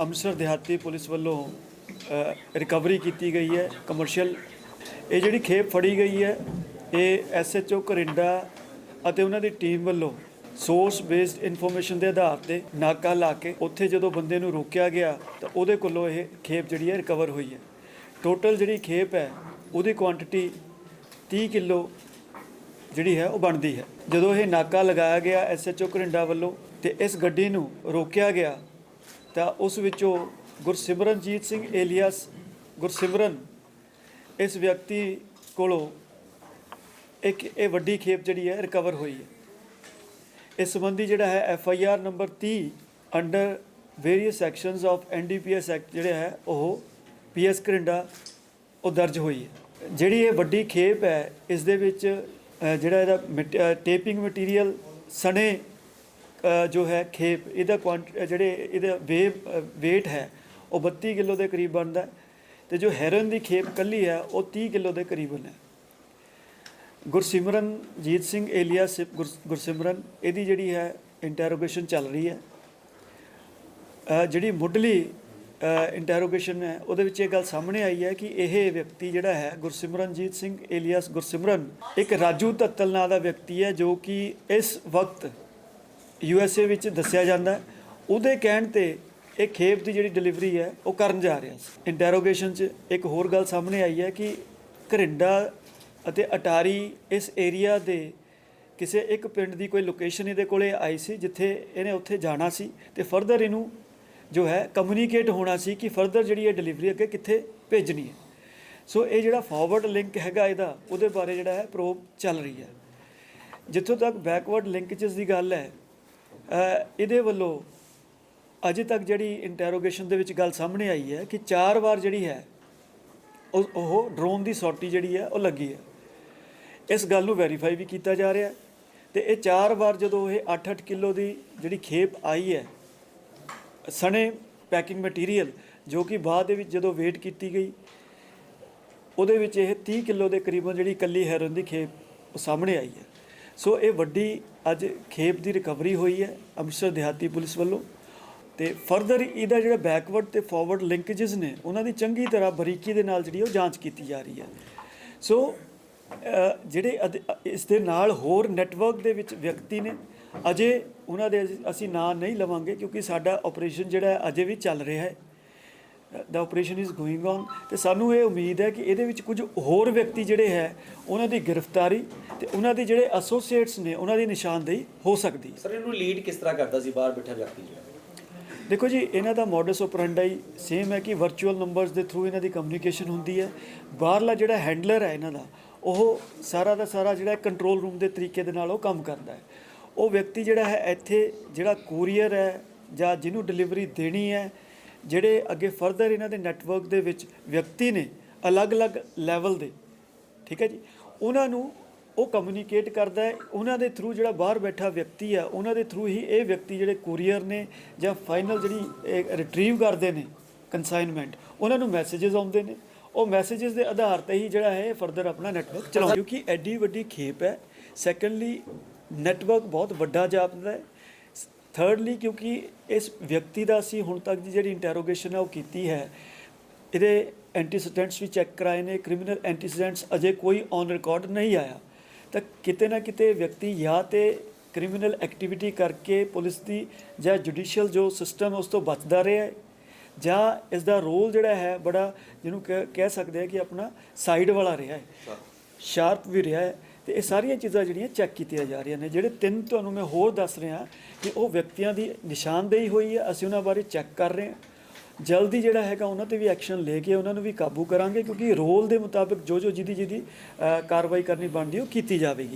ਅੰਮ੍ਰਿਤਸਰ ਦਿਹਾਤੀ ਪੁਲਿਸ ਵੱਲੋਂ ਰਿਕਵਰੀ ਕੀਤੀ ਗਈ ਹੈ ਕਮਰਸ਼ੀਅਲ ਇਹ ਜਿਹੜੀ ਖੇਪ ਫੜੀ ਗਈ ਹੈ, ਇਹ ਐਸਐਚਓ ਕਰਿੰਡਾ ਅਤੇ ਉਹਨਾਂ ਦੀ ਟੀਮ ਵੱਲੋਂ ਸੋਰਸ ਬੇਸਡ ਇਨਫੋਰਮੇਸ਼ਨ ਦੇ ਆਧਾਰ ਤੇ ਨਾਕਾ ਲਾ ਕੇ ਉੱਥੇ ਜਦੋਂ ਬੰਦੇ ਨੂੰ ਰੋਕਿਆ ਗਿਆ, ਤਾਂ ਉਹਦੇ ਕੋਲੋਂ ਇਹ ਖੇਪ ਜਿਹੜੀ ਹੈ ਰਿਕਵਰ ਹੋਈ ਹੈ। ਟੋਟਲ ਜਿਹੜੀ ਖੇਪ ਹੈ, ਉਹਦੀ ਕੁਆਂਟੀਟੀ 30 ਕਿਲੋ ਜਿਹੜੀ ਹੈ, ਉਹ ਬਣਦੀ ਹੈ। ਜਦੋਂ ਇਹ ਨਾਕਾ ਲਗਾਇਆ ਗਿਆ ਐਸਐਚਓ ਕਰਿੰਡਾ ਵੱਲੋਂ ਤੇ ਇਸ ਗੱਡੀ ਨੂੰ ਰੋਕਿਆ ਗਿਆ ਤਾਂ ਉਸ ਵਿੱਚੋਂ ਗੁਰਸਿਮਰਨਜੀਤ ਸਿੰਘ ਏਲੀਅਸ ਗੁਰਸਿਮਰਨ, ਇਸ ਵਿਅਕਤੀ ਕੋਲੋਂ ਇੱਕ ਇਹ ਵੱਡੀ ਖੇਪ ਜਿਹੜੀ ਹੈ ਰਿਕਵਰ ਹੋਈ ਹੈ। ਇਸ ਸੰਬੰਧੀ ਜਿਹੜਾ ਹੈ F I R number 30 under various sections of N D P NDPS act ਜਿਹੜਾ ਹੈ, ਉਹ ਪੀ ਪੀਐਸ ਕਰਿੰਡਾ ਉਹ ਦਰਜ ਹੋਈ ਹੈ। ਜਿਹੜੀ ਇਹ ਵੱਡੀ ਖੇਪ ਹੈ, ਇਸ ਦੇ ਵਿੱਚ ਜਿਹੜਾ ਇਹਦਾ ਟੇਪਿੰਗ ਮਟੀਰੀਅਲ ਸਣੇ ਜੋ ਹੈ ਖੇਪ, ਇਹਦਾ ਕੁਆਂਟ ਜਿਹੜੇ ਇਹਦਾ ਵੇਵ weight ਹੈ, ਉਹ 32 ਕਿਲੋ ਦੇ ਕਰੀਬ ਬਣਦਾ ਹੈ ਤੇ ਜੋ ਹੈਰਨ ਦੀ ਖੇਪ ਕੱਲੀ ਹੈ, ਉਹ 30 ਕਿਲੋ ਦੇ ਕਰੀਬਨ ਹੈ। ਗੁਰਸਿਮਰਨਜੀਤ ਸਿੰਘ ਏਲੀਆ ਸਿ- ਗੁਰ- ਗੁਰਸਿਮਰਨ, ਇਹਦੀ ਜਿਹੜੀ ਹੈ ਇੰਟਰੋਗੇਸ਼ਨ ਚੱਲ ਰਹੀ ਹੈ। ਜਿਹੜੀ ਮੁੱਢਲੀ ਇੰਟਰੋਗੇਸ਼ਨ ਹੈ, ਉਹਦੇ ਵਿੱਚ ਇਹ ਗੱਲ ਸਾਹਮਣੇ ਆਈ ਹੈ ਕਿ ਇਹ ਵਿਅਕਤੀ ਜਿਹੜਾ ਹੈ ਗੁਰਸਿਮਰਨਜੀਤ ਸਿੰਘ ਏਲੀਆਸ ਗੁਰਸਿਮਰਨ, ਇੱਕ ਰਾਜੂ ਤੱਤਲ ਨਾਂ ਦਾ ਵਿਅਕਤੀ ਹੈ ਜੋ ਕਿ ਇਸ ਵਕਤ ਯੂ ਐਸ ਏ ਵਿੱਚ ਦੱਸਿਆ ਜਾਂਦਾ ਉਹਦੇ ਕਹਿਣ ਤੇ ਇਹ ਖੇਪ ਦੀ ਜਿਹੜੀ ਡਿਲੀਵਰੀ ਹੈ, ਉਹ ਕਰਨ ਜਾ ਰਿਹਾ ਸੀ ਇੰਟਰੋਗੇਸ਼ਨ 'ਚ ਇੱਕ ਹੋਰ ਗੱਲ ਸਾਹਮਣੇ ਆਈ ਹੈ ਕਿ ਘਰਿੰਡਾ ਅਤੇ ਅਟਾਰੀ ਇਸ ਏਰੀਆ ਦੇ ਕਿਸੇ ਇੱਕ ਪਿੰਡ ਦੀ ਕੋਈ ਲੋਕੇਸ਼ਨ ਇਹਦੇ ਕੋਲੇ ਆਈ ਸੀ, ਜਿੱਥੇ ਇਹਨੇ ਉੱਥੇ ਜਾਣਾ ਸੀ ਤੇ ਫਰਦਰ ਇਹਨੂੰ ਜੋ ਹੈ ਕਮਿਊਨੀਕੇਟ ਹੋਣਾ ਸੀ ਕਿ ਫਰਦਰ ਜਿਹੜੀ ਇਹ ਡਿਲੀਵਰੀ ਅੱਗੇ ਕਿੱਥੇ ਭੇਜਣੀ ਹੈ। ਸੋ ਇਹ ਜਿਹੜਾ ਫਾਰਵਰਡ ਲਿੰਕ ਹੈਗਾ ਇਹਦਾ, ਉਹਦੇ ਬਾਰੇ ਜਿਹੜਾ ਹੈ ਪ੍ਰੋਬ ਚੱਲ ਰਹੀ ਹੈ। ਜਿੱਥੋਂ ਤੱਕ ਬੈਕਵਰਡ ਲਿੰਕੇजेस ਦੀ ਗੱਲ ਹੈ ਇਹਦੇ ਵੱਲੋਂ ਅਜੇ ਤੱਕ ਜਿਹੜੀ ਇੰਟਰੋਗੇਸ਼ਨ ਦੇ ਵਿੱਚ ਗੱਲ ਸਾਹਮਣੇ ਆਈ ਹੈ ਕਿ ਚਾਰ ਵਾਰ ਜਿਹੜੀ ਹੈ, ਉਹ ਉਹ ਡਰੋਨ ਦੀ ਸੌਟੀ ਜਿਹੜੀ ਹੈ, ਉਹ ਲੱਗੀ ਹੈ। ਇਸ ਗੱਲ ਨੂੰ ਵੈਰੀਫਾਈ ਵੀ ਕੀਤਾ ਜਾ ਰਿਹਾ ਹੈ ਤੇ ਇਹ ਚਾਰ ਵਾਰ ਜਦੋਂ ਇਹ 8-8 ਕਿਲੋ ਦੀ ਜਿਹੜੀ ਖੇਪ ਆਈ ਹੈ, ਸਣੇ ਪੈਕਿੰਗ ਮਟੀਰੀਅਲ ਜੋ ਕਿ ਬਾਅਦ ਦੇ ਵਿੱਚ ਜਦੋਂ ਵੇਟ ਕੀਤੀ ਗਈ, ਉਹਦੇ ਵਿੱਚ ਇਹ 30 ਕਿਲੋ ਦੇ ਕਰੀਬਨ ਜਿਹੜੀ ਕੱਲੀ ਹੈਰੋਇਨ ਦੀ ਖੇਪ ਉਹ ਸਾਹਮਣੇ ਆਈ ਹੈ। ਸੋ ਇਹ ਵੱਡੀ ਅੱਜ ਖੇਪ ਦੀ ਰਿਕਵਰੀ ਹੋਈ ਹੈ ਅੰਮ੍ਰਿਤਸਰ ਦਿਹਾਤੀ ਪੁਲਿਸ ਵੱਲੋਂ। ਤੇ ਫਰਦਰ ਇਹਦਾ ਜਿਹੜਾ ਬੈਕਵਰਡ ਤੇ ਫਾਰਵਰਡ ਲਿੰਕੇजेस ਨੇ, ਉਹਨਾਂ ਦੀ ਚੰਗੀ ਤਰ੍ਹਾਂ ਬਰੀਕੀ ਦੇ ਨਾਲ ਜਿਹੜੀ ਉਹ ਜਾਂਚ ਕੀਤੀ ਜਾ ਰਹੀ ਹੈ। ਸੋ ਜਿਹੜੇ ਅਧ- ਇਸ ਦੇ ਨਾਲ ਹੋਰ ਨੈਟਵਰਕ ਦੇ ਵਿੱਚ ਵਿਅਕਤੀ ਨੇ, ਅਜੇ ਉਹਨਾਂ ਦੇ ਅਸੀਂ- ਨਾਂ ਨਹੀਂ ਲਵਾਂਗੇ ਕਿਉਂਕਿ ਸਾਡਾ ਆਪਰੇਸ਼ਨ ਜਿਹੜਾ ਅਜੇ ਵੀ ਚੱਲ ਰਿਹਾ ਹੈ। ਦਾ ਆਪਰੇਸ਼ਨ ਇਜ਼ ਗੋਇੰਗ ਔਨ ਤੇ ਸਾਨੂੰ ਇਹ ਉਮੀਦ ਹੈ ਕਿ ਇਹਦੇ ਵਿੱਚ ਕੁਝ ਹੋਰ ਵਿਅਕਤੀ ਜਿਹੜੇ ਹੈ ਉਹਨਾਂ ਦੀ ਗ੍ਰਿਫਤਾਰੀ ਤੇ ਉਹਨਾਂ ਦੇ ਜਿਹੜੇ ਐਸੋਸੀਏਟਸ ਨੇ ਉਹਨਾਂ ਦੀ ਨਿਸ਼ਾਨਦੇਹੀ ਹੋ ਸਕਦੀ ਹੈ। ਸਰ ਇਹਨੂੰ ਲੀਡ ਕਿਸ ਤਰ੍ਹਾਂ ਕਰਦਾ ਸੀ? ਬਾਹਰ ਬੈਠਾ ਵਿਅਕਤੀ ਜਿਹੜਾ? ਦੇਖੋ ਜੀ ਇਹਨਾਂ ਦਾ ਮੋਡਸ ਆਪਰੈਂਡਾਈ ਸੇਮ ਹੈ ਕਿ ਵਰਚੁਅਲ ਨੰਬਰਸ ਦੇ ਥਰੂ ਇਹਨਾਂ ਦੀ ਕਮਿਊਨੀਕੇਸ਼ਨ ਹੁੰਦੀ ਹੈ। ਬਾਹਰਲਾ ਜਿਹੜਾ ਹੈਂਡਲਰ ਹੈ ਇਹਨਾਂ ਦਾ ਉਹ ਸਾਰਾ ਦਾ ਸਾਰਾ ਜਿਹੜਾ ਕੰਟਰੋਲ ਰੂਮ ਦੇ ਤਰੀਕੇ ਦੇ ਨਾਲ ਉਹ ਕੰਮ ਕਰਦਾ ਹੈ। ਉਹ ਵਿਅਕਤੀ ਜਿਹੜਾ ਹੈ ਇੱਥੇ ਜਿਹੜਾ ਕੋਰੀਅਰ ਹੈ ਜਾਂ ਜਿਹਨੂੰ ਡਿਲੀਵਰੀ ਦੇਣੀ ਹੈ ਜਿਹੜੇ ਅੱਗੇ ਫਰਦਰ ਇਹਨਾਂ ਦੇ ਨੈਟਵਰਕ ਦੇ ਵਿੱਚ ਵਿਅਕਤੀ ਨੇ ਅਲੱਗ-ਅਲੱਗ ਲੈਵਲ ਦੇ, ਠੀਕ ਹੈ ਜੀ? ਉਹਨਾਂ ਨੂੰ ਉਹ ਕਮਿਊਨੀਕੇਟ ਕਰਦਾ ਹੈ, ਉਹਨਾਂ ਦੇ ਥਰੂ ਜਿਹੜਾ ਬਾਹਰ ਬੈਠਾ ਵਿਅਕਤੀ ਆ, ਉਹਨਾਂ ਦੇ ਥਰੂ ਹੀ ਇਹ ਵਿਅਕਤੀ ਜਿਹੜੇ ਕੂਰੀਅਰ ਨੇ ਜਾਂ ਫਾਈਨਲ ਜਿਹੜੀ ਰਿਟਰੀਵ ਕਰਦੇ ਨੇ ਕੰਸਾਈਨਮੈਂਟ ਉਹਨਾਂ ਨੂੰ ਮੈਸੇजेस ਆਉਂਦੇ ਨੇ। ਉਹ ਮੈਸੇजेस ਦੇ ਆਧਾਰ ਤੇ ਹੀ ਜਿਹੜਾ ਹੈ ਫਰਦਰ ਆਪਣਾ ਨੈਟਵਰਕ ਚਲਾਉਂਦਾ ਕਿਉਂਕਿ ਐਡੀ ਵੱਡੀ ਖੇਪ ਹੈ। ਸੈਕੰਡਲੀ ਨੈਟਵਰਕ ਬਹੁਤ ਵੱਡਾ ਜਾਪਦਾ ਹੈ। ਥਰਡਲੀ ਕਿਉਂਕਿ ਇਸ ਵਿਅਕਤੀ ਦਾ ਅਸੀਂ ਹੁਣ ਤੱਕ ਦੀ ਜਿਹੜੀ ਇੰਟਰੋਗੇਸ਼ਨ ਹੈ ਉਹ ਕੀਤੀ ਹੈ ਇਹਦੇ ਐਂਟੀਸੀਡੈਂਟਸ ਵੀ ਚੈੱਕ ਕਰਾਏ ਨੇ ਕ੍ਰਿਮੀਨਲ ਐਂਟੀਸੀਡੈਂਟਸ ਅਜੇ ਕੋਈ ਔਨ ਰਿਕਾਰਡ ਨਹੀਂ ਆਇਆ। ਤਾਂ ਕਿਤੇ ਨਾ ਕਿਤੇ ਵਿਅਕਤੀ ਜਾਂ ਤੇ ਕ੍ਰਿਮੀਨਲ ਐਕਟੀਵਿਟੀ ਕਰਕੇ ਪੁਲਿਸ ਦੀ ਜਾਂ ਜੁਡੀਸ਼ੀਅਲ ਜੋ ਸਿਸਟਮ ਉਸ ਤੋਂ ਬਚਦਾ ਰਿਹਾ ਹੈ ਜਾਂ ਇਸ ਦਾ ਰੋਲ ਜਿਹੜਾ ਹੈ ਬੜਾ ਜਿਹਨੂੰ ਕਹਿ ਕਹਿ ਸਕਦੇ ਆ ਕਿ ਆਪਣਾ ਸਾਈਡ ਵਾਲਾ ਰਿਹਾ ਹੈ। ਸ਼ਾਰਪ ਵੀ ਰਿਹਾ ਹੈ। ਤੇ ਇਹ ਸਾਰੀਆਂ ਚੀਜ਼ਾਂ ਜਿਹੜੀਆਂ ਚੈੱਕ ਕੀਤੀਆਂ ਜਾ ਰਹੀਆਂ ਨੇ ਜਿਹੜੇ ਤਿੰਨ ਤੁਹਾਨੂੰ ਮੈਂ ਹੋਰ ਦੱਸ ਰਿਹਾ ਕਿ ਉਹ ਵਿਅਕਤੀਆਂ ਦੀ ਨਿਸ਼ਾਨਦੇਹੀ ਹੋਈ ਹੈ ਅਸੀਂ ਉਹਨਾਂ ਬਾਰੇ ਚੈੱਕ ਕਰ ਰਹੇ ਹਾਂ। ਜਲਦੀ ਜਿਹੜਾ ਹੈਗਾ ਉਹਨਾਂ ਤੇ ਵੀ ਐਕਸ਼ਨ ਲੈ ਕੇ ਉਹਨਾਂ ਨੂੰ ਵੀ ਕਾਬੂ ਕਰਾਂਗੇ ਕਿਉਂਕਿ ਰੋਲ ਦੇ ਮੁਤਾਬਿਕ ਜੋ ਜੋ ਜਿਹਦੀ ਜਿਹਦੀ ਅ, ਕਾਰਵਾਈ ਕਰਨੀ ਬਣਦੀ ਉਹ ਕੀਤੀ ਜਾਵੇਗੀ।